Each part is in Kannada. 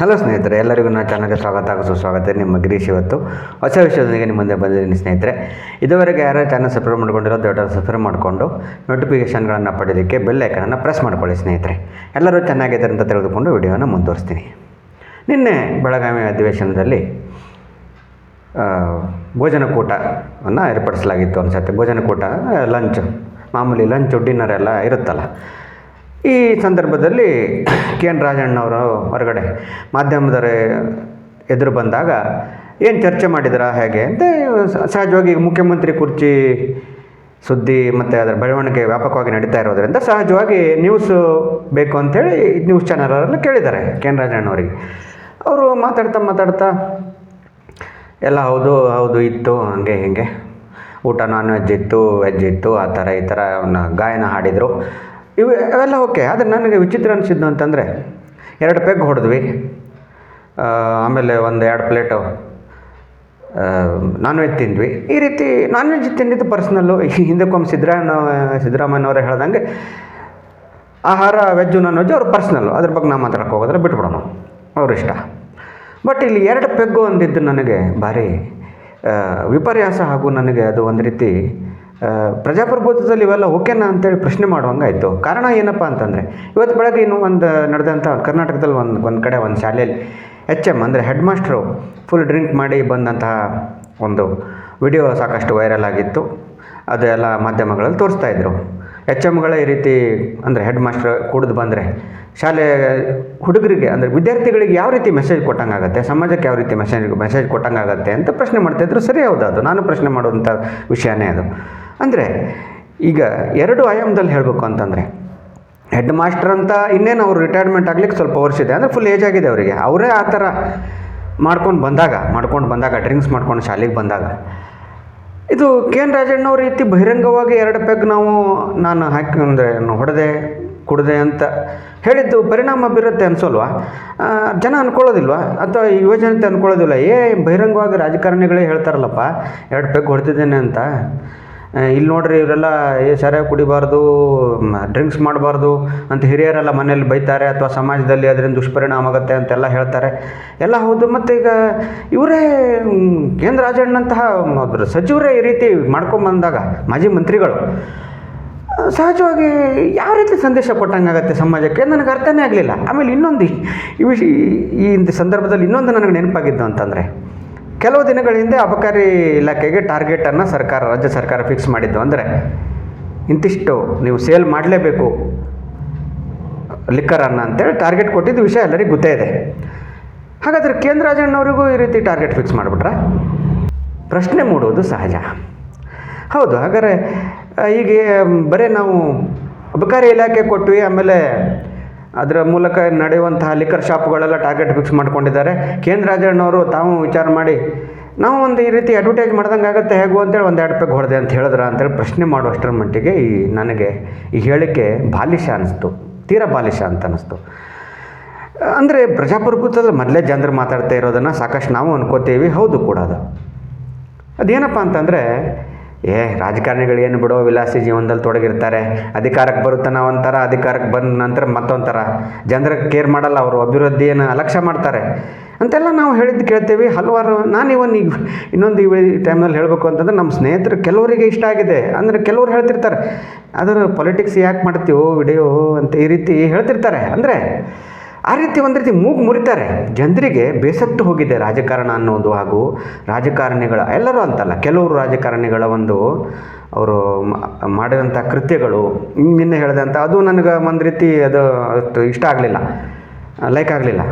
ಹಲೋ ಸ್ನೇಹಿತರೆ, ಎಲ್ಲರಿಗೂ ನನ್ನ ಚಾನಲ್ಗೆ ಸ್ವಾಗತ ಹಾಗೂ ಸುಸ್ವಾಗತ. ನಿಮ್ಮ ಗಿರೀಶ್ ಇವತ್ತು ಹೊಸ ವಿಷಯದೊಂದಿಗೆ ನಿಮ್ಮ ಮುಂದೆ ಬಂದಿದ್ದೀನಿ ಸ್ನೇಹಿತರೆ. ಇದುವರೆಗೆ ಯಾರು ಚಾನಲ್ ಸಬ್ಸ್ಕ್ರೈಬ್ ಮಾಡ್ಕೊಂಡಿರೋ ದೊಡ್ಡ ಸಬ್ಸ್ಕ್ರೈಬ್ ಮಾಡಿಕೊಂಡು ನೋಟಿಫಿಕೇಷನ್ಗಳನ್ನು ಪಡೆಯೋದಕ್ಕೆ ಬೆಲ್ ಐಕನನ್ನು ಪ್ರೆಸ್ ಮಾಡ್ಕೊಳ್ಳಿ ಸ್ನೇಹಿತರೆ. ಎಲ್ಲರೂ ಚೆನ್ನಾಗಿದ್ದಾರೆ ಅಂತ ತಿಳಿದುಕೊಂಡು ವಿಡಿಯೋನ ಮುಂದುವರಿಸ್ತೀನಿ. ನಿನ್ನೆ ಬೆಳಗಾವಿ ಅಧಿವೇಶನದಲ್ಲಿ ಭೋಜನಕೂಟವನ್ನು ಏರ್ಪಡಿಸಲಾಗಿತ್ತು ಅನಿಸುತ್ತೆ. ಭೋಜನಕೂಟ, ಲಂಚ್, ಮಾಮೂಲಿ ಲಂಚು, ಡಿನ್ನರ್ ಎಲ್ಲ ಇರುತ್ತಲ್ಲ. ಈ ಸಂದರ್ಭದಲ್ಲಿ ಕೆ ಎನ್ ರಾಜಣ್ಣವರು ಹೊರಗಡೆ ಮಾಧ್ಯಮದವರ ಎದುರು ಬಂದಾಗ ಏನು ಚರ್ಚೆ ಮಾಡಿದ್ರಾ ಹೇಗೆ ಅಂತ ಸಹಜವಾಗಿ ಮುಖ್ಯಮಂತ್ರಿ ಕುರ್ಚಿ ಸುದ್ದಿ ಮತ್ತು ಅದರ ಬೆಳವಣಿಗೆ ವ್ಯಾಪಕವಾಗಿ ನಡೀತಾ ಇರೋದರಿಂದ ಸಹಜವಾಗಿ ನ್ಯೂಸ್ ಬೇಕು ಅಂಥೇಳಿ ನ್ಯೂಸ್ ಚಾನಲರೆಲ್ಲ ಕೇಳಿದ್ದಾರೆ ಕೆ ಎನ್ ರಾಜಣ್ಣವರಿಗೆ. ಅವರು ಮಾತಾಡ್ತಾ ಮಾತಾಡ್ತಾ, ಎಲ್ಲ ಹೌದು ಹೌದು, ಇತ್ತು, ಹಾಗೆ, ಹೀಗೆ. ಊಟ ನಾನ್ ವೆಜ್ ಇತ್ತು ವೆಜ್ ಇತ್ತು, ಆ ಥರ, ಈ ಥರ ಗಾಯನ ಹಾಡಿದರು. ಇವು ಅವೆಲ್ಲ ಓಕೆ, ಆದರೆ ನನಗೆ ವಿಚಿತ್ರ ಅನಿಸಿದ್ದು ಅಂತಂದರೆ ಎರಡು ಪೆಗ್ ಹೊಡೆದ್ವಿ. ಆಮೇಲೆ ಒಂದು ಎರಡು ಪ್ಲೇಟು ನಾನ್ ವೆಜ್ ತಿಂದ್ವಿ. ಈ ರೀತಿ ನಾನ್ ವೆಜ್ ತಿಂದಿದ್ದು ಪರ್ಸ್ನಲ್ಲು ಹಿಂದಕ್ಕೊಮ್ಮೆ ಸಿದ್ದರಾಮಯ್ಯ ಸಿದ್ದರಾಮಯ್ಯನವರೇ ಹೇಳ್ದಂಗೆ ಆಹಾರ ವೆಜ್ಜು ನಾನ್ ವೆಜ್ ಅವ್ರ ಪರ್ಸ್ನಲ್ಲು ಅದ್ರ ಬಗ್ಗೆ ನಾವು ಮಾತಾಡಕ್ಕೆ ಹೋಗೋದ್ರೆ ಬಿಟ್ಬಿಡೋಣ. ಅವ್ರ ಇಷ್ಟ. ಬಟ್ ಇಲ್ಲಿ ಎರಡು ಪೆಗ್ಗು ಅಂದಿದ್ದು ನನಗೆ ಭಾರಿ ವಿಪರ್ಯಾಸ ಹಾಗೂ ನನಗೆ ಅದು ಒಂದು ರೀತಿ ಪ್ರಜಾಪ್ರಭುತ್ವದಲ್ಲಿ ಇವೆಲ್ಲ ಓಕೆನಾ ಅಂತೇಳಿ ಪ್ರಶ್ನೆ ಮಾಡುವಂಗಾಯಿತು ಕಾರಣ ಏನಪ್ಪ ಅಂತಂದರೆ, ಇವತ್ತು ಬೆಳಗ್ಗೆ ಇನ್ನೂ ಒಂದು ನಡೆದಂಥ ಕರ್ನಾಟಕದಲ್ಲಿ ಒಂದು ಒಂದು ಕಡೆ, ಒಂದು ಶಾಲೆಯಲ್ಲಿ ಎಚ್ ಎಂ ಅಂದರೆ ಹೆಡ್ ಮಾಸ್ಟ್ರು ಫುಲ್ ಡ್ರಿಂಕ್ ಮಾಡಿ ಬಂದಂತಹ ಒಂದು ವಿಡಿಯೋ ಸಾಕಷ್ಟು ವೈರಲ್ ಆಗಿತ್ತು. ಅದೆಲ್ಲ ಮಾಧ್ಯಮಗಳಲ್ಲಿ ತೋರಿಸ್ತಾ ಇದ್ರು. ಎಚ್ ಎಮ್ಗಳ ಈ ರೀತಿ ಅಂದರೆ ಹೆಡ್ ಮಾಸ್ಟರ್ ಕುಡಿದು ಬಂದರೆ ಶಾಲೆ ಹುಡುಗರಿಗೆ ಅಂದರೆ ವಿದ್ಯಾರ್ಥಿಗಳಿಗೆ ಯಾವ ರೀತಿ ಮೆಸೇಜ್ ಕೊಟ್ಟಂಗಾಗತ್ತೆ ಸಮಾಜಕ್ಕೆ ಯಾವ ರೀತಿ ಮೆಸೇಜ್ ಮೆಸೇಜ್ ಕೊಟ್ಟಂಗಾಗತ್ತೆ ಅಂತ ಪ್ರಶ್ನೆ ಮಾಡ್ತಾಯಿದ್ರು ಸರಿ ಹೌದು ಅದು. ನಾನು ಪ್ರಶ್ನೆ ಮಾಡುವಂಥ ವಿಷಯನೇ ಅದು. ಅಂದರೆ ಈಗ ಎರಡು ಆಯಾಮದಲ್ಲಿ ಹೇಳಬೇಕು ಅಂತಂದರೆ ಹೆಡ್ ಮಾಸ್ಟರ್ ಅಂತ ಇನ್ನೇನು ಅವರು ರಿಟೈರ್ಮೆಂಟ್ ಆಗಲಿಕ್ಕೆ ಸ್ವಲ್ಪ ವರ್ಷ ಇದೆ, ಅಂದರೆ ಫುಲ್ ಏಜ್ ಆಗಿದೆ ಅವರಿಗೆ. ಅವರೇ ಆ ಥರ ಮಾಡ್ಕೊಂಡು ಬಂದಾಗ ಮಾಡ್ಕೊಂಡು ಬಂದಾಗ ಡ್ರಿಂಕ್ಸ್ ಮಾಡ್ಕೊಂಡು ಶಾಲೆಗೆ ಬಂದಾಗ, ಇದು ಕೆ ಎನ್ ರಾಜಣ್ಣವ್ರ ರೀತಿ ಬಹಿರಂಗವಾಗಿ ಎರಡು ಪೆಗ್ ನಾವು, ನಾನು ಹಾಕಿ, ಅಂದರೆ ಹೊಡೆದೆ, ಕುಡ್ದೆ ಅಂತ ಹೇಳಿದ್ದು ಪರಿಣಾಮ ಬೀರುತ್ತೆ ಅನ್ಸೋಲ್ವ? ಜನ ಅನ್ಕೊಳ್ಳೋದಿಲ್ವಾ? ಅಥವಾ ಯುವಜನತೆ ಅನ್ಕೊಳ್ಳೋದಿಲ್ಲ ಏ, ಬಹಿರಂಗವಾಗಿ ರಾಜಕಾರಣಿಗಳೇ ಹೇಳ್ತಾರಲ್ಲಪ್ಪ, ಎರಡು ಪೆಗ್ ಹೊಡೆದಿದ್ದೇನೆ ಅಂತ. ಇಲ್ಲಿ ನೋಡ್ರಿ ಇವರೆಲ್ಲ, ಏ ಸರಿಯಾಗಿ ಕುಡಿಬಾರ್ದು ಡ್ರಿಂಕ್ಸ್ ಮಾಡಬಾರ್ದು ಅಂತ ಹಿರಿಯರೆಲ್ಲ ಮನೇಲಿ ಬೈತಾರೆ ಅಥವಾ ಸಮಾಜದಲ್ಲಿ ಅದರಿಂದ ದುಷ್ಪರಿಣಾಮ ಆಗುತ್ತೆ ಅಂತೆಲ್ಲ ಹೇಳ್ತಾರೆ. ಎಲ್ಲ ಹೌದು, ಮತ್ತು ಈಗ ಇವರೇ ಕೇಂದ್ರ ರಾಜಣ್ಣಂತಹ ಸಚಿವರೇ ಈ ರೀತಿ ಮಾಡ್ಕೊಂಬಂದಾಗ ಮಾಜಿ ಮಂತ್ರಿಗಳು ಸಹಜವಾಗಿ ಯಾವ ರೀತಿ ಸಂದೇಶ ಕೊಟ್ಟಂಗಾಗತ್ತೆ ಸಮಾಜಕ್ಕೆ? ನನಗೆ ಅರ್ಥನೇ ಆಗಲಿಲ್ಲ. ಆಮೇಲೆ ಇನ್ನೊಂದು ಈ- ಈ ಸಂದರ್ಭದಲ್ಲಿ ಇನ್ನೊಂದು ನನಗೆ ನೆನಪಾಗಿದ್ದು ಅಂತಂದರೆ ಕೆಲವು ದಿನಗಳ ಹಿಂದೆ ಅಬಕಾರಿ ಇಲಾಖೆಗೆ ಟಾರ್ಗೆಟನ್ನು ಸರ್ಕಾರ, ರಾಜ್ಯ ಸರ್ಕಾರ ಫಿಕ್ಸ್ ಮಾಡಿದ್ದು. ಅಂದರೆ ಇಂತಿಷ್ಟು ನೀವು ಸೇಲ್ ಮಾಡಲೇಬೇಕು ಲಿಕ್ಕರನ್ನು ಅಂತೇಳಿ ಟಾರ್ಗೆಟ್ ಕೊಟ್ಟಿದ್ದು ವಿಷಯ ಎಲ್ಲರಿಗೂ ಗೊತ್ತೇ ಇದೆ. ಹಾಗಾದರೆ ಕೇಂದ್ರ ರಾಜಣ್ಣವರಿಗೂ ಈ ರೀತಿ ಟಾರ್ಗೆಟ್ ಫಿಕ್ಸ್ ಮಾಡಿಬಿಟ್ರೆ? ಪ್ರಶ್ನೆ ಮೂಡುವುದು ಸಹಜ. ಹೌದು, ಹಾಗಾದರೆ ಈಗ ಬರೀ ನಾವು ಅಬಕಾರಿ ಇಲಾಖೆ ಕೊಟ್ವಿ, ಆಮೇಲೆ ಅದರ ಮೂಲಕ ನಡೆಯುವಂತಹ ಲಿಕ್ಕರ್ ಶಾಪ್ಗಳೆಲ್ಲ ಟಾರ್ಗೆಟ್ ಫಿಕ್ಸ್ ಮಾಡ್ಕೊಂಡಿದ್ದಾರೆ. ಕೇಂದ್ರ ರಾಜಣ್ಣವರು ತಾವು ವಿಚಾರ ಮಾಡಿ, ನಾವು ಒಂದು ಈ ರೀತಿ ಅಡ್ವರ್ಟೈಸ್ ಮಾಡ್ದಂಗೆ ಆಗುತ್ತೆ ಹೇಗು ಅಂತೇಳಿ ಒಂದು ಎರಡು ಪೆಗ್ ಹೊಡೆದೆ ಅಂತ ಹೇಳಿದ್ರ ಅಂತೇಳಿ ಪ್ರಶ್ನೆ ಮಾಡುವಷ್ಟರ ಮಟ್ಟಿಗೆ ಈ ನನಗೆ ಈ ಹೇಳಿಕೆ ಬಾಲಿಶ ಅನ್ನಿಸ್ತು ತೀರಾ ಬಾಲಿಶ ಅಂತ ಅನ್ನಿಸ್ತು ಅಂದರೆ ಪ್ರಜಾಪ್ರಭುತ್ವದಲ್ಲಿ ಮೊದಲೇ ಜನರು ಮಾತಾಡ್ತಾ ಇರೋದನ್ನು ಸಾಕಷ್ಟು ನಾವು ಅನ್ಕೋತೀವಿ, ಹೌದು ಕೂಡ ಅದು. ಅದೇನಪ್ಪ ಅಂತಂದರೆ ಏ, ರಾಜಕಾರಣಿಗಳು ಏನು ಬಿಡೋ ವಿಲಾಸಿ ಜೀವನದಲ್ಲಿ ತೊಡಗಿರ್ತಾರೆ. ಅಧಿಕಾರಕ್ಕೆ ಬರುತ್ತಾನ ಒಂಥರ, ಅಧಿಕಾರಕ್ಕೆ ಬಂದ ನಂತರ ಮತ್ತೊಂಥರ. ಜನರ ಕೇರ್ ಮಾಡಲ್ಲ ಅವರು, ಅಭಿವೃದ್ಧಿಯನ್ನು ಅಲಕ್ಷ್ಯ ಮಾಡ್ತಾರೆ. ಅಂತೆಲ್ಲ ನಾವು ಹೇಳಿದ್ದು ಕೇಳ್ತೇವೆ. ಹಲವಾರು, ನಾನು ಇವನ್ ಈಗ ಇನ್ನೊಂದು ಈ ಟೈಮ್ನಲ್ಲಿ ಹೇಳಬೇಕು ಅಂತಂದ್ರೆ ನಮ್ಮ ಸ್ನೇಹಿತರು ಕೆಲವರಿಗೆ ಇಷ್ಟ ಆಗಿದೆ. ಅಂದರೆ ಕೆಲವರು ಹೇಳ್ತಿರ್ತಾರೆ. ಅದರ ಪೊಲಿಟಿಕ್ಸ್ ಯಾಕೆ ಮಾಡ್ತೀವೋ, ವಿಡಿಯೋ ಅಂತ ಈ ರೀತಿ ಹೇಳ್ತಿರ್ತಾರೆ. ಅಂದರೆ ಆ ರೀತಿ ಒಂದು ರೀತಿ ಮೂಗು ಮುರಿತಾರೆ. ಜನರಿಗೆ ಬೇಸತ್ತು ಹೋಗಿದೆ ರಾಜಕಾರಣ ಅನ್ನೋದು ಹಾಗೂ ರಾಜಕಾರಣಿಗಳ, ಎಲ್ಲರೂ ಅಂತಲ್ಲ, ಕೆಲವರು ರಾಜಕಾರಣಿಗಳ ಒಂದು ಅವರು ಮಾಡಿದಂಥ ಕೃತ್ಯಗಳು, ನಿನ್ನೆ ಹೇಳಿದಂಥ ಅದು ನನಗೆ ಒಂದು ರೀತಿ ಅದು ಇಷ್ಟ ಆಗಲಿಲ್ಲ. ಲೈಕ್ ಆಗಲಿಲ್ಲ.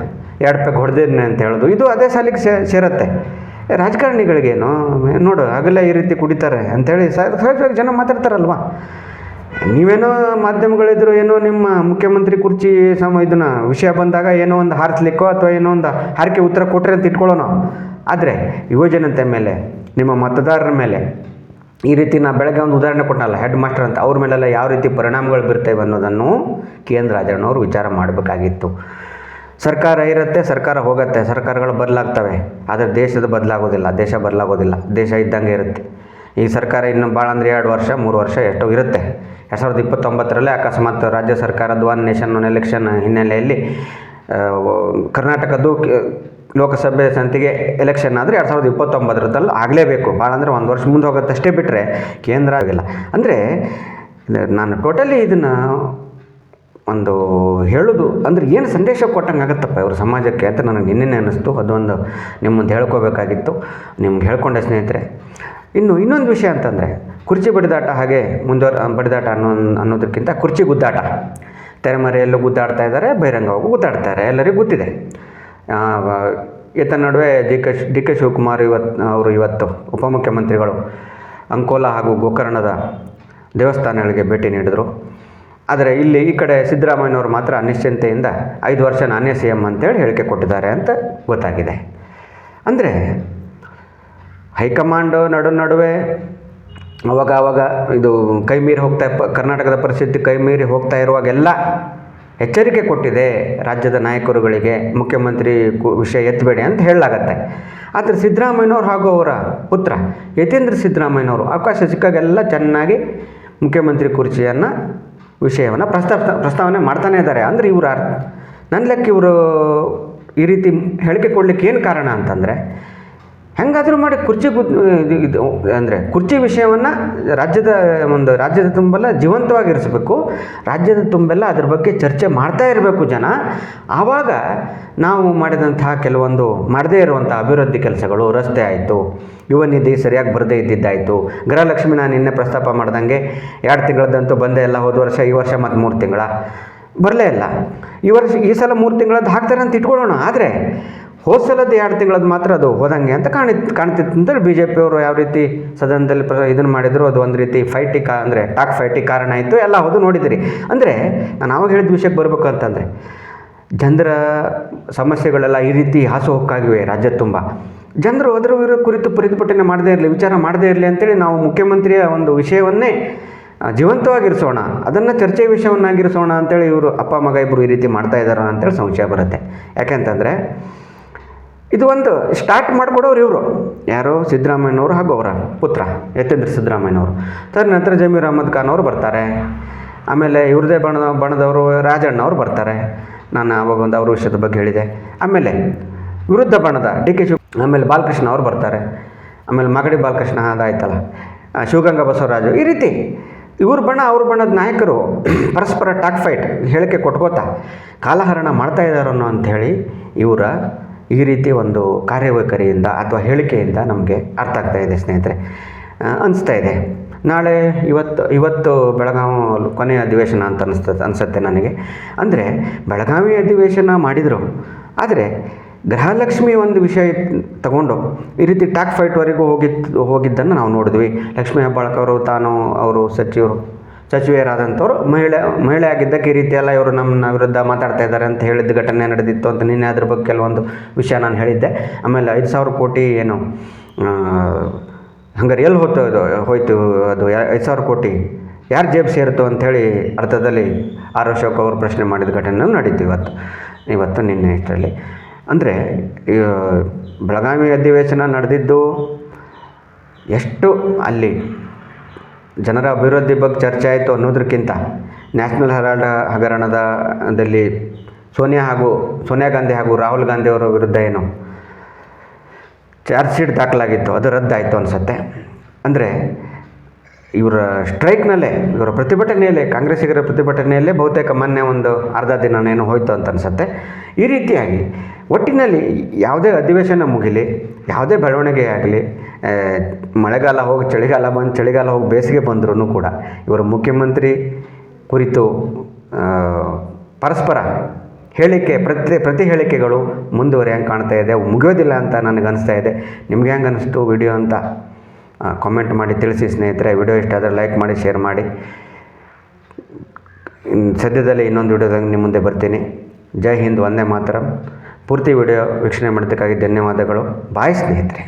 ಎರಡು ಪೆಗ್ ಹೊಡೆದಿದ್ನೆ ಅಂತ ಹೇಳೋದು. ಇದು ಅದೇ ಸಾಲಿಗೆ ಸೇರತ್ತೆ. ರಾಜಕಾರಣಿಗಳಿಗೇನು, ನೋಡು ಆಗಲೇ ಈ ರೀತಿ ಕುಡಿತಾರೆ ಅಂಥೇಳಿ ಸ ಜನ ಮಾತಾಡ್ತಾರಲ್ವಾ? ನೀವೇನೋ ಮಾಧ್ಯಮಗಳಿದ್ರು ಏನೋ ನಿಮ್ಮ ಮುಖ್ಯಮಂತ್ರಿ ಕುರ್ಚಿ ಸಮ ಇದನ್ನ ವಿಷಯ ಬಂದಾಗ ಏನೋ ಒಂದು ಹಾರಿಸ್ಲಿಕ್ಕೋ ಅಥವಾ ಏನೋ ಒಂದು ಹಾರಿಕೆ ಉತ್ತರ ಕೊಟ್ಟರೆ ಅಂತ ಇಟ್ಕೊಳ್ಳೋಣ ಆದರೆ ಯುವಜನತೆ ಮೇಲೆ, ನಿಮ್ಮ ಮತದಾರರ ಮೇಲೆ ಈ ರೀತಿ ನಾ ಬೆಳಗ್ಗೆ ಒಂದು ಉದಾಹರಣೆ ಕೊಟ್ಟನಲ್ಲ ಹೆಡ್ ಮಾಸ್ಟರ್ ಅಂತ, ಅವ್ರ ಮೇಲೆಲ್ಲ ಯಾವ ರೀತಿ ಪರಿಣಾಮಗಳು ಬೀರ್ತವೆ ಅನ್ನೋದನ್ನು ಕೆ ಎನ್ ರಾಜಣ್ಣವರು ವಿಚಾರ ಮಾಡಬೇಕಾಗಿತ್ತು. ಸರ್ಕಾರ ಇರುತ್ತೆ, ಸರ್ಕಾರ ಹೋಗುತ್ತೆ, ಸರ್ಕಾರಗಳು ಬದಲಾಗ್ತವೆ, ಆದರೆ ದೇಶದ ಬದಲಾಗೋದಿಲ್ಲ, ದೇಶ ಬದಲಾಗೋದಿಲ್ಲ, ದೇಶ ಇದ್ದಂಗೆ ಇರುತ್ತೆ. ಈ ಸರ್ಕಾರ ಇನ್ನು ಭಾಳ ಅಂದರೆ ಎರಡು ವರ್ಷ, ಮೂರು ವರ್ಷ ಎಷ್ಟೋ ಇರುತ್ತೆ. ಎರಡು ಸಾವಿರದ ಇಪ್ಪತ್ತೊಂಬತ್ತರಲ್ಲೇ ಅಕಸ್ಮಾತ್ ರಾಜ್ಯ ಸರ್ಕಾರದ ಒನ್ ನೇಷನ್ ಒನ್ ಎಲೆಕ್ಷನ್ ಹಿನ್ನೆಲೆಯಲ್ಲಿ ಕರ್ನಾಟಕದ್ದು ಲೋಕಸಭೆ ಸಂತಿಗೆ ಎಲೆಕ್ಷನ್ ಆದರೆ ಎರಡು ಸಾವಿರದ ಇಪ್ಪತ್ತೊಂಬತ್ತರದಲ್ಲಿ ಆಗಲೇಬೇಕು. ಭಾಳ ಅಂದರೆ ಒಂದು ವರ್ಷ ಮುಂದೆ ಹೋಗುತ್ತಷ್ಟೇ ಬಿಟ್ಟರೆ ಕೇಂದ್ರ ಆಗಿಲ್ಲ. ಅಂದರೆ ನಾನು ಟೋಟಲಿ ಇದನ್ನು ಒಂದು ಹೇಳೋದು ಅಂದರೆ ಏನು ಸಂದೇಶ ಕೊಟ್ಟಂಗೆ ಆಗುತ್ತಪ್ಪ ಇವರು ಸಮಾಜಕ್ಕೆ ಅಂತ ನನಗೆ ನಿನ್ನೆ ಅನ್ನಿಸ್ತು. ಅದೊಂದು ನಿಮ್ಮ ಮುಂದೆ ಹೇಳ್ಕೋಬೇಕಾಗಿತ್ತು. ನಿಮ್ಗೆ ಹೇಳ್ಕೊಂಡೆ ಸ್ನೇಹಿತರೆ ಇನ್ನು ಇನ್ನೊಂದು ವಿಷಯ ಅಂತಂದರೆ ಕುರ್ಚಿ ಬಡಿದಾಟ ಹಾಗೆ ಮುಂದುವರ ಬಡಿದಾಟ ಅನ್ನೋ ಅನ್ನೋದಕ್ಕಿಂತ ಕುರ್ಚಿ ಗುದ್ದಾಟ. ತೆರೆಮರೆಯಲ್ಲೂ ಗುದ್ದಾಡ್ತಾ ಇದ್ದಾರೆ, ಬಹಿರಂಗವಾಗೂ ಗುದ್ದಾಡ್ತಾರೆ ಎಲ್ಲರಿಗೂ ಗೊತ್ತಿದೆ. ಈತ ನಡುವೆ D K D K Shivakumar ಇವತ್ತು ಅವರು ಇವತ್ತು ಉಪಮುಖ್ಯಮಂತ್ರಿಗಳು ಅಂಕೋಲಾ ಹಾಗೂ ಗೋಕರ್ಣದ ದೇವಸ್ಥಾನಗಳಿಗೆ ಭೇಟಿ ನೀಡಿದರು. ಆದರೆ ಇಲ್ಲಿ ಈ ಕಡೆ ಸಿದ್ದರಾಮಯ್ಯನವರು ಮಾತ್ರ ಅನಿಶ್ಚಿಂತೆಯಿಂದ ಐದು ವರ್ಷ ನಾನೇ ಸಿ ಎಂ ಅಂತೇಳಿ ಹೇಳಿಕೆ ಕೊಟ್ಟಿದ್ದಾರೆ ಅಂತ ಗೊತ್ತಾಗಿದೆ. ಅಂದರೆ ಹೈಕಮಾಂಡ್ ನಡು ನಡುವೆ, ಅವಾಗ ಅವಾಗ ಇದು ಕೈ ಮೀರಿ ಹೋಗ್ತಾ ಕರ್ನಾಟಕದ ಪರಿಸ್ಥಿತಿ ಕೈ ಮೀರಿ ಹೋಗ್ತಾ ಇರುವಾಗೆಲ್ಲ ಎಚ್ಚರಿಕೆ ಕೊಟ್ಟಿದೆ ರಾಜ್ಯದ ನಾಯಕರುಗಳಿಗೆ, ಮುಖ್ಯಮಂತ್ರಿ ವಿಷಯ ಎತ್ತಬೇಡಿ ಅಂತ ಹೇಳಲಾಗತ್ತೆ. ಆದರೆ ಸಿದ್ದರಾಮಯ್ಯನವ್ರು ಹಾಗೂ ಅವರ ಪುತ್ರ ಯತೀಂದ್ರ ಸಿದ್ದರಾಮಯ್ಯನವರು ಅವಕಾಶ ಸಿಕ್ಕಾಗೆಲ್ಲ ಚೆನ್ನಾಗಿ ಮುಖ್ಯಮಂತ್ರಿ ಕುರ್ಚಿಯನ್ನು, ವಿಷಯವನ್ನು ಪ್ರಸ್ತಾಪ, ಪ್ರಸ್ತಾವನೆ ಮಾಡ್ತಾನೆ ಇದ್ದಾರೆ. ಅಂದರೆ ಇವರು ನನ್ನ ಲೆಕ್ಕ ಇವರು ಈ ರೀತಿ ಹೇಳಿಕೆ ಕೊಡಲಿಕ್ಕೆ ಏನು ಕಾರಣ ಅಂತಂದರೆ ಹೆಂಗಾದರೂ ಮಾಡಿ ಕುರ್ಚಿ ಗುದ್ ಅಂದರೆ ಕುರ್ಚಿ ವಿಷಯವನ್ನು ರಾಜ್ಯದ ಒಂದು ರಾಜ್ಯದ ತುಂಬೆಲ್ಲ ಜೀವಂತವಾಗಿರಿಸಬೇಕು. ರಾಜ್ಯದ ತುಂಬೆಲ್ಲ ಅದ್ರ ಬಗ್ಗೆ ಚರ್ಚೆ ಮಾಡ್ತಾ ಇರಬೇಕು ಜನ. ಆವಾಗ ನಾವು ಮಾಡಿದಂತಹ ಕೆಲವೊಂದು ಮಾಡದೇ ಇರುವಂಥ ಅಭಿವೃದ್ಧಿ ಕೆಲಸಗಳು, ರಸ್ತೆ ಆಯಿತು, ಯುವ ನಿಧಿ ಸರಿಯಾಗಿ ಬರದೇ ಇದ್ದಿದ್ದಾಯಿತು. ಗೃಹಲಕ್ಷ್ಮಿ ನಾನು ನಿನ್ನೆ ಪ್ರಸ್ತಾಪ ಮಾಡ್ದಂಗೆ ಎರಡು ತಿಂಗಳದ್ದಂತೂ ಬಂದೇ ಇಲ್ಲ, ಹೋದ ವರ್ಷ, ಈ ವರ್ಷ ಮತ್ತು ಮೂರು ತಿಂಗಳ. ಬರಲೇ ಇಲ್ಲ. ಈ ವರ್ಷ ಈ ಸಲ ಮೂರು ತಿಂಗಳದ್ದು ಹಾಕ್ತಾರೆ ಅಂತ ಇಟ್ಕೊಳ್ಳೋಣ. ಆದರೆ ಹೋದ ಸಲದ್ದು ಎರಡು ತಿಂಗಳದ್ದು ಮಾತ್ರ ಅದು ಹೋದಂಗೆ ಅಂತ ಕಾಣಿತ್ತು ಕಾಣ್ತಿತ್ತು. ಅಂತೇಳಿ ಬಿ ಜೆ ಪಿಯವರು ಯಾವ ರೀತಿ ಸದನದಲ್ಲಿ ಪ್ರ, ಇದನ್ನು ಮಾಡಿದ್ರು, ಅದು ಒಂದು ರೀತಿ ಫೈಟಿಗೆ ಕಾ, ಅಂದರೆ ಟಾಕ್ ಫೈಟಿಗೆ ಕಾರಣ ಆಯಿತು, ಎಲ್ಲ ಹೌದು ನೋಡಿದಿರಿ. ಅಂದರೆ ನಾನು ಆವಾಗ ಹೇಳಿದ ವಿಷಯಕ್ಕೆ ಬರಬೇಕು ಅಂತಂದರೆ, ಜನರ ಸಮಸ್ಯೆಗಳೆಲ್ಲ ಈ ರೀತಿ ಹಾಸುಹೊಕ್ಕಾಗಿವೆ ರಾಜ್ಯ ತುಂಬ. ಜನರು ಅದರ ಕುರಿತು ಪ್ರತಿಭಟನೆ ಮಾಡದೇ ಇರಲಿ, ವಿಚಾರ ಮಾಡದೇ ಇರಲಿ ಅಂತೇಳಿ ನಾವು ಮುಖ್ಯಮಂತ್ರಿಯ ಒಂದು ವಿಷಯವನ್ನೇ ಜೀವಂತವಾಗಿರಿಸೋಣ, ಅದನ್ನು ಚರ್ಚೆ ವಿಷಯವನ್ನಾಗಿರಿಸೋಣ ಅಂತೇಳಿ ಇವರು ಅಪ್ಪ, ಮಗ ಇಬ್ಬರು ಈ ರೀತಿ ಮಾಡ್ತಾ ಇದ್ದಾರ ಅಂತೇಳಿ ಸಂಶಯ ಬರುತ್ತೆ. ಯಾಕೆಂತಂದರೆ ಇದು ಒಂದು ಸ್ಟಾರ್ಟ್ ಮಾಡಿಕೊಡೋರು ಇವರು. ಯಾರು? ಸಿದ್ದರಾಮಯ್ಯನವರು ಹಾಗೂ ಅವರ ಪುತ್ರ, ಯತೇಂದ್ರ ಸಿದ್ದರಾಮಯ್ಯನವರು. ತದನಂತರ ಜಮೀರ್ ಅಹಮದ್ ಖಾನ್ ಅವರು ಬರ್ತಾರೆ. ಆಮೇಲೆ ಇವ್ರದೇ ಬಣದ, ಬಣದವರು ರಾಜಣ್ಣವರು ಬರ್ತಾರೆ. ನಾನು ಆವಾಗ ಒಂದು ಅವ್ರ ವಿಷಯದ ಬಗ್ಗೆ ಹೇಳಿದೆ. ಆಮೇಲೆ ವಿರುದ್ಧ ಬಣದ ಡಿ ಕೆ ಶಿವ, ಆಮೇಲೆ ಬಾಲಕೃಷ್ಣ ಅವರು ಬರ್ತಾರೆ. ಆಮೇಲೆ ಮಾಗಡಿ ಬಾಲಕೃಷ್ಣ ಅದಾಯ್ತಲ್ಲ ಶಿವಗಂಗಾ ಬಸವರಾಜು. ಈ ರೀತಿ ಇವ್ರ ಬಣ, ಅವ್ರ ಬಣದ ನಾಯಕರು ಪರಸ್ಪರ ಟಾಕ್ ಫೈಟ್, ಹೇಳಿಕೆ ಕೊಟ್ಕೋತಾ ಕಾಲಹರಣ ಮಾಡ್ತಾ ಇದ್ದಾರನ್ನೋ ಹೇಳಿ ಇವರ ಈ ರೀತಿ ಒಂದು ಕಾರ್ಯವೈಖರಿಯಿಂದ ಅಥವಾ ಹೇಳಿಕೆಯಿಂದ ನಮಗೆ ಅರ್ಥ ಆಗ್ತಾ ಇದೆ, ಸ್ನೇಹಿತರೆ. ಅನಿಸ್ತಾ ಇದೆ. ನಾಳೆ ಇವತ್ತು ಇವತ್ತು ಬೆಳಗಾವಿ ಕೊನೆಯ ಅಧಿವೇಶನ ಅಂತ ಅನಿಸ್ತದೆ ಅನಿಸುತ್ತೆ ನನಗೆ. ಅಂದರೆ, ಬೆಳಗಾವಿ ಅಧಿವೇಶನ ಮಾಡಿದರು. ಆದರೆ, ಗೃಹಲಕ್ಷ್ಮಿ ಒಂದು ವಿಷಯ ತಗೊಂಡು ಈ ರೀತಿ ಟ್ಯಾಕ್ ಫೈಟ್ವರೆಗೂ ಹೋಗಿದ್ದು ಹೋಗಿದ್ದನ್ನು ನಾವು ನೋಡಿದ್ವಿ. ಲಕ್ಷ್ಮೀ ಹೆಬ್ಬಾಳ್ಕರ್ ತಾನು, ಅವರು ಸಚಿವರು. ಸಚಿವೆಯರಾದಂಥವ್ರು, ಮಹಿಳೆ ಮಹಿಳೆ ಆಗಿದ್ದಕ್ಕೆ ಈ ರೀತಿಯೆಲ್ಲ ಇವರು ನಮ್ಮ ವಿರುದ್ಧ ಮಾತಾಡ್ತಾ ಇದ್ದಾರೆ ಅಂತ ಹೇಳಿದ ಘಟನೆ ನಡೆದಿತ್ತು ಅಂತ ನಿನ್ನೆ ಅದ್ರ ಬಗ್ಗೆ ಕೆಲವೊಂದು ವಿಷಯ ನಾನು ಹೇಳಿದ್ದೆ. ಆಮೇಲೆ ಐದು ಸಾವಿರ ಕೋಟಿ ಏನು ಹಂಗಾರೆ ಎಲ್ಲಿ ಹೋಯ್ತು ಅದು ಹೋಯ್ತು ಅದು? ಐದು ಸಾವಿರ ಕೋಟಿ ಯಾರು ಜೇಬ್ ಸೇರಿತು ಅಂಥೇಳಿ ಅರ್ಥದಲ್ಲಿ ಆರ್ ಅಶೋಕ್ ಅವರು ಪ್ರಶ್ನೆ ಮಾಡಿದ ಘಟನೆ ನಡೀತು ಇವತ್ತು ಇವತ್ತು ನಿನ್ನೆ ಇಷ್ಟರಲ್ಲಿ ಅಂದರೆ ಬೆಳಗಾವಿ ಅಧಿವೇಶನ ನಡೆದಿದ್ದು ಎಷ್ಟು ಅಲ್ಲಿ ಜನರ ಅಭಿವೃದ್ಧಿ ಬಗ್ಗೆ ಚರ್ಚೆ ಆಯಿತು ಅನ್ನೋದಕ್ಕಿಂತ ನ್ಯಾಷನಲ್ ಹೆರಾಲ್ಡ್ ಹಗರಣದಲ್ಲಿ ಸೋನಿಯಾ ಹಾಗೂ ಸೋನಿಯಾ ಗಾಂಧಿ ಹಾಗೂ ರಾಹುಲ್ ಗಾಂಧಿ ಅವರ ವಿರುದ್ಧ ಏನು ಚಾರ್ಜ್ ಶೀಟ್ ದಾಖಲಾಗಿತ್ತು, ಅದು ರದ್ದಾಯಿತು ಅನಿಸುತ್ತೆ. ಅಂದರೆ ಇವರ ಸ್ಟ್ರೈಕ್ನಲ್ಲೇ, ಇವರ ಪ್ರತಿಭಟನೆಯಲ್ಲೇ, ಕಾಂಗ್ರೆಸ್ಸಿಗರ ಪ್ರತಿಭಟನೆಯಲ್ಲೇ ಬಹುತೇಕ ಮೊನ್ನೆ ಒಂದು ಅರ್ಧ ದಿನನೇನು ಹೋಯ್ತು ಅಂತ ಅನಿಸುತ್ತೆ. ಈ ರೀತಿಯಾಗಿ ಒಟ್ಟಿನಲ್ಲಿ ಯಾವುದೇ ಅಧಿವೇಶನ ಮುಗಿಲಿ, ಯಾವುದೇ ಬೆಳವಣಿಗೆ ಆಗಲಿ ಮಳೆಗಾಲ ಹೋಗಿ ಚಳಿಗಾಲ ಬಂದು, ಚಳಿಗಾಲ ಹೋಗಿ ಬೇಸಿಗೆ ಬಂದರೂ ಕೂಡ ಇವರು ಮುಖ್ಯಮಂತ್ರಿ ಕುರಿತು ಪರಸ್ಪರ ಹೇಳಿಕೆ, ಪ್ರತಿ ಪ್ರತಿ ಹೇಳಿಕೆಗಳು ಮುಂದುವರಿಯಂಗೆ ಕಾಣ್ತಾ ಇದೆ. ಮುಗಿಯೋದಿಲ್ಲ ಅಂತ ನನಗೆ ಅನಿಸ್ತಾ ಇದೆ. ನಿಮ್ಗೆ ಹೆಂಗೆ ಅನ್ನಿಸ್ತು ವಿಡಿಯೋ ಅಂತ? ಕಾಮೆಂಟ್ ಮಾಡಿ ತಿಳಿಸಿ ಸ್ನೇಹಿತರೆ. ವಿಡಿಯೋ ಇಷ್ಟ ಆದರೆ ಲೈಕ್ ಮಾಡಿ ಶೇರ್ ಮಾಡಿ. ಸದ್ಯದಲ್ಲೇ ಇನ್ನೊಂದು ವಿಡಿಯೋದಾಗ ನಿಮ್ಮ ಮುಂದೆ ಬರ್ತೀನಿ. ಜೈ ಹಿಂದ್ ಒಂದೇ ಮಾತ್ರ. ಪೂರ್ತಿ ವಿಡಿಯೋ ವೀಕ್ಷಣೆ ಮಾಡೋದಕ್ಕಾಗಿ ಧನ್ಯವಾದಗಳು. ಬಾಯ್ ಸ್ನೇಹಿತರೆ.